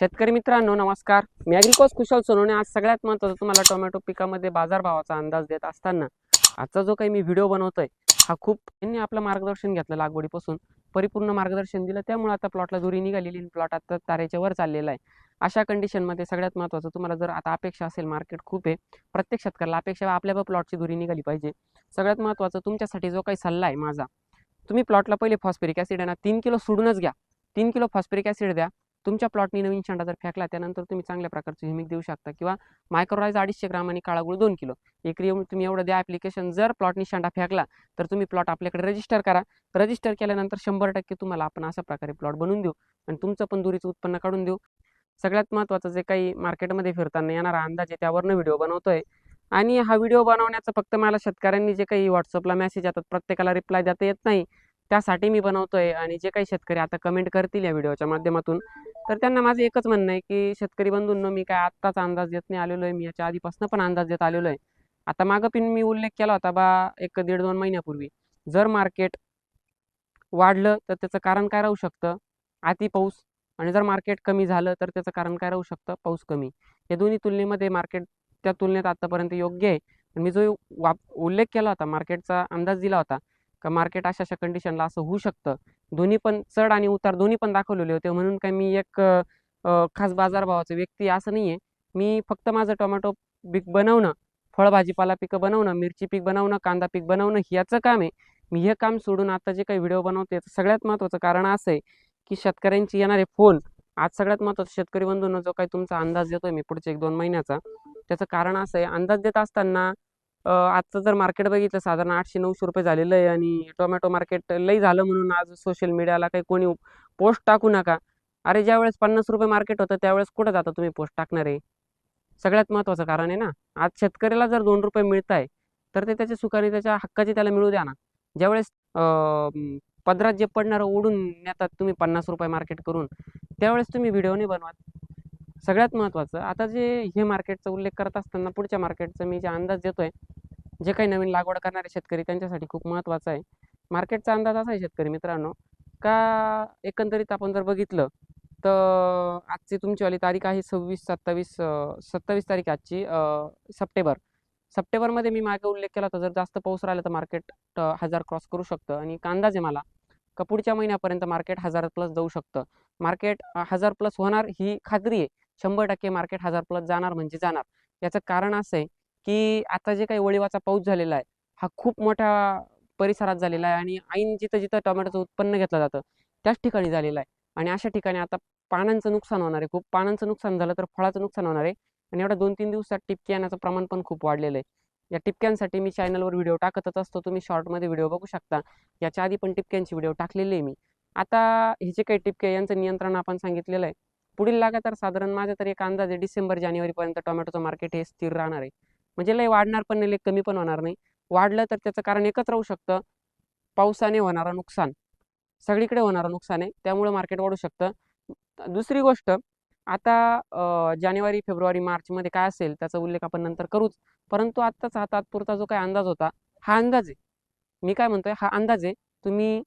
शेतकरी मित्रांनो नमस्कार. मी अॅग्रिकॉस कुशल सोनवणे. आज सगळ्यात महत्त्वाचं तुम्हाला टोमॅटो पिकामध्ये बाजारभावाचा अंदाज देत असताना आजचा जो काही मी व्हिडिओ बनवतोय हा खूप त्यांनी आपलं मार्गदर्शन घेतलं लागवडीपासून परिपूर्ण मार्गदर्शन दिलं. त्यामुळे आता प्लॉटला दुरी निघालेली प्लॉट आता तारेच्या वर चाललेला आहे. अशा कंडिशनमध्ये सगळ्यात महत्त्वाचं तुम्हाला जर आता अपेक्षा असेल मार्केट खूप आहे प्रत्येक शेतकऱ्याला अपेक्षा आपल्या प्लॉटची दुरी निघाली पाहिजे. सगळ्यात महत्त्वाचं तुमच्यासाठी जो काही सल्ला आहे माझा तुम्ही प्लॉटला पहिले फॉस्फेरिक ॲसिड आहे ना तीन किलो सोडूनच घ्या. तीन किलो फॉस्फेरिक ॲसिड द्या. तुमच्या प्लॉटनी नवीन शेंडा जर फेकला त्यानंतर तुम्ही चांगल्या प्रकारचं ह्युमिक देऊ शकता किंवा मायक्रोराईज अडीचशे ग्राम आणि काळागुळ दोन किलो. एकरी तुम्ही एवढं द्या ॲप्लिकेशन जर प्लॉटनी शेंडा फेकला तर तुम्ही प्लॉट आपल्याकडे रजिस्टर करा. रजिस्टर केल्यानंतर शंभर टक्के तुम्हाला आपण अशा प्रकारे प्लॉट बनवून देऊ आणि तुमचं पण दुरीचं उत्पन्न काढून देऊ. सगळ्यात महत्त्वाचं जे काही मार्केटमध्ये फिरताना येणारा अंदाज आहे त्यावरनं व्हिडिओ बनवतोय. आणि हा व्हिडिओ बनवण्याचं फक्त मला शेतकऱ्यांनी जे काही व्हॉट्सअपला मेसेज येतात प्रत्येकाला रिप्लाय देता येत नाही. त्यासाठी मी बनवतोय आणि जे काही शेतकरी आता कमेंट करतील या व्हिडिओच्या माध्यमातून तर त्यांना माझं एकच म्हणणं आहे की शेतकरी बंधूंनो मी काय आत्ताच अंदाज देत नाही आलेलो आहे मी याच्या आधीपासून पण अंदाज देत आलेलो आहे. आता मागं पिन मी उल्लेख केला होता बा एक दीड दोन महिन्यापूर्वी. जर मार्केट वाढलं तर त्याचं कारण काय राहू शकतं? अति पाऊस. आणि जर मार्केट कमी झालं तर त्याचं कारण काय राहू शकतं? पाऊस कमी. या दोन्ही तुलनेमध्ये मार्केट त्या तुलनेत आतापर्यंत योग्य आहे. आणि मी जो वाप उल्लेख केला होता मार्केटचा अंदाज दिला होता का मार्केट अशा अशा कंडिशनला असं होऊ शकतं. दोन्ही पण चढ आणि उतार दोन्ही पण दाखवलेले होते. म्हणून काय मी एक खास बाजारभावाचा व्यक्ती असं नाही आहे मी फक्त माझं टोमॅटो पीक बनवणं फळभाजीपाला पिकं बनवणं मिरची पीक बनवणं कांदा पीक बनवणं ह्याचं काम आहे. मी हे काम सोडून आता जे काही व्हिडिओ बनवते याचं सगळ्यात महत्त्वाचं कारण असं आहे की शेतकऱ्यांची येणारे फोन आज सगळ्यात महत्त्वाचं शेतकरी बंधूंना जो काही तुमचा अंदाज देतोय मी पुढच्या एक दोन महिन्याचा त्याचं कारण असं आहे अंदाज देत असताना आजचं जर मार्केट बघितलं साधारण आठशे नऊशे रुपये झालेलं आहे आणि टोमॅटो मार्केट लई झालं म्हणून आज सोशल मीडियाला काही कोणी पोस्ट टाकू नका. अरे ज्यावेळेस पन्नास रुपये मार्केट होतं त्यावेळेस कुठं जाता तुम्ही पोस्ट टाकणार आहे? सगळ्यात महत्त्वाचं कारण आहे ना आज शेतकऱ्याला जर दोन रुपये मिळत आहे तर ते त्याच्या सुखाने त्याच्या हक्काची त्याला मिळू द्या ना. ज्यावेळेस पदरात जे पडणारं ओढून नेतात तुम्ही पन्नास रुपये मार्केट करून त्यावेळेस तुम्ही व्हिडिओ नाही बनवत. सगळ्यात महत्त्वाचं आता जे हे मार्केटचा उल्लेख करत असताना पुढच्या मार्केटचं मी जे अंदाज देतोय जे काही नवीन लागवड करणारे शेतकरी त्यांच्यासाठी खूप महत्त्वाचं आहे. मार्केटचा अंदाज असा आहे शेतकरी मित्रांनो का एकंदरीत आपण जर बघितलं तर आजची तुमचीवाली तारीख आहे सव्वीस सत्तावीस सत्तावीस तारीख आजची सप्टेंबर. सप्टेंबरमध्ये मी मागे उल्लेख केला होता जर जास्त पाऊस राहिला तर मार्केट हजार क्रॉस करू शकतं. आणि अंदाज आहे मला का पुढच्या महिन्यापर्यंत मार्केट हजार प्लस जाऊ शकतं. मार्केट हजार प्लस होणार ही खात्री आहे. शंभर टक्के मार्केट हजार प्लस जाणार म्हणजे जाणार. याचं कारण असं आहे की आता जे काही वळिवाचा पाऊस झालेला आहे हा खूप मोठ्या परिसरात झालेला आहे आणि ऐन जिथं जिथं टोमॅटोचं उत्पन्न घेतलं जातं त्याच ठिकाणी झालेलं आहे. आणि अशा ठिकाणी आता पानांचं नुकसान होणार आहे. खूप पानांचं नुकसान झालं तर फळाचं नुकसान होणार आहे. आणि एवढ्या दोन तीन दिवसात टिपके येण्याचं प्रमाण पण खूप वाढलेलं आहे. या टिपक्यांसाठी मी चॅनलवर व्हिडिओ टाकतच असतो. तुम्ही शॉर्टमध्ये व्हिडिओ बघू शकता. याच्या आधी पण टिपक्यांची व्हिडिओ टाकलेली आहे मी. आता हे जे काही टिपके यांचं नियंत्रण आपण सांगितलेलं आहे. पुढील लगातार साधारण माझा तरी एक अंदाज आहे डिसेंबर जानेवारीपर्यंत टोमॅटोचं मार्केट हे स्थिर राहणार आहे. म्हणजे लय वाढणार पण नाही लय कमी पण होणार नाही. वाढलं तर त्याचं कारण एकच राहू शकतं पावसाने होणारं नुकसान. सगळीकडे होणारं नुकसान आहे त्यामुळे मार्केट वाढू शकतं. दुसरी गोष्ट आता जानेवारी फेब्रुवारी मार्चमध्ये काय असेल त्याचा उल्लेख आपण नंतर करूच. परंतु आत्ताच हा तात्पुरता जो काही अंदाज होता हा अंदाज आहे. मी काय म्हणतोय हा अंदाज आहे. तुम्ही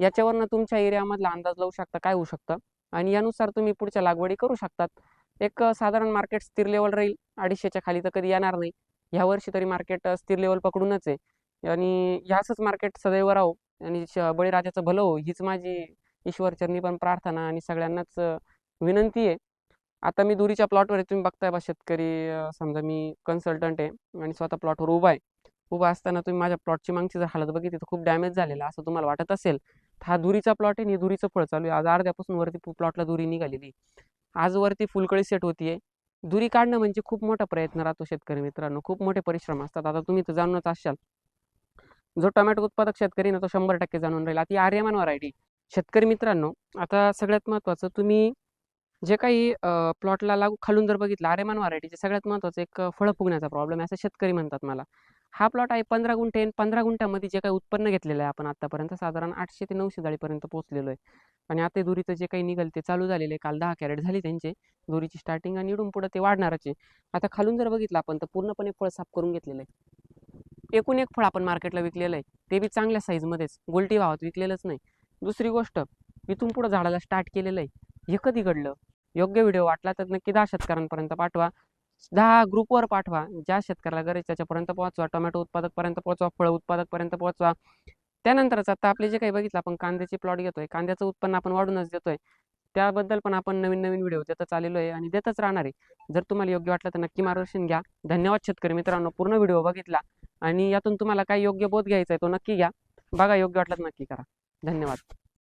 याच्यावरनं तुमच्या एरियामधला अंदाज लावू शकता काय होऊ शकतं? आणि यानुसार तुम्ही पुढच्या लागवडी करू शकतात. एक साधारण मार्केट स्थिर लेवल राहील. अडीचशेच्या खाली तर कधी येणार नाही. ह्या वर्षी तरी मार्केट स्थिर लेवल पकडूनच आहे. आणि ह्याच मार्केट सदैव राहो. आणि बळीराजाचं भलं हो हीच माझी ईश्वरचरणी पण प्रार्थना आणि सगळ्यांनाच विनंती आहे. आता मी दुरीच्या प्लॉटवर तुम्ही बघताय बा शेतकरी समजा मी कन्सल्टंट आहे आणि स्वतः प्लॉटवर उभा आहे. उभा असताना तुम्ही माझ्या प्लॉटची मागची जर हालत बघितली तर खूप डॅमेज झालेला असं तुम्हाला वाटत असेल. हा दुरीचा प्लॉट आहे आणि दुरीचं फळ चालू आहे. आज अर्ध्यापासून वरती प्लॉटला दुरी निघालेली आज वरती फुलकळी सेट होतीये. दुरी काढणं म्हणजे खूप मोठा प्रयत्न राहतो शेतकरी मित्रांनो. खूप मोठे परिश्रम असतात. आता तुम्ही तर जाणूनच असाल. जो टोमॅटो उत्पादक शेतकरी ना तो शंभर टक्के जाणून राहील. आता आर्यमान व्हरायटी शेतकरी मित्रांनो आता सगळ्यात महत्त्वाचं तुम्ही जे काही प्लॉटला लागू खालून जर बघितलं आर्यमान व्हरायटीचे सगळ्यात महत्त्वाचं एक फळ फळं फुगण्याचा प्रॉब्लेम आहे असं शेतकरी म्हणतात मला. हा प्लॉट आहे पंधरा गुंठे पंधरा गुंठ्यामध्ये जे काही उत्पन्न घेतलेलं आहे आपण आतापर्यंत साधारण आठशे ते नऊशे जाळीपर्यंत पोहोचलेलो आहे. आणि आता दुरीचं जे काही निघाल ते चालू झालेलं आहे. काल दहा कॅरेट झाली त्यांचे. दोरीची स्टार्टिंग आणि इडून पुढे ते वाढणारच आहे. आता खालून जर बघितलं आपण तर पूर्णपणे फळ साफ करून घेतलेलं आहे. एकूण एक फळ आपण मार्केटला विकलेलं आहे. ते बी चांगल्या साईजमध्येच गोलटी भावात विकलेलंच नाही. दुसरी गोष्ट इथून पुढं झाडाला स्टार्ट केलेलं आहे. हे कधी घडलं? योग्य व्हिडिओ वाटला तर नक्की दहा शेतकऱ्यांपर्यंत पाठवा. दहा ग्रुपवर पाठवा. ज्या शेतकऱ्याला गरज त्याच्यापर्यंत पोहोचवा. टोमॅटो उत्पादकपर्यंत पोहोचवा. फळ उत्पादकपर्यंत पोहोचवा. त्यानंतरच आता आपले जे काही बघितलं आपण कांद्याची प्लॉट घेतोय. कांद्याचं उत्पन्न आपण वाढूनच देतोय. त्याबद्दल पण आपण नवीन नवीन व्हिडिओ देतच आलेलो आहे आणि देतच राहणार आहे. जर तुम्हाला योग्य वाटलं तर नक्की मार्गदर्शन घ्या. धन्यवाद शेतकरी मित्रांनो. पूर्ण व्हिडिओ बघितला आणि यातून तुम्हाला काय योग्य बोध घ्यायचा आहे तो नक्की घ्या. बघा योग्य वाटलं तर नक्की करा. धन्यवाद.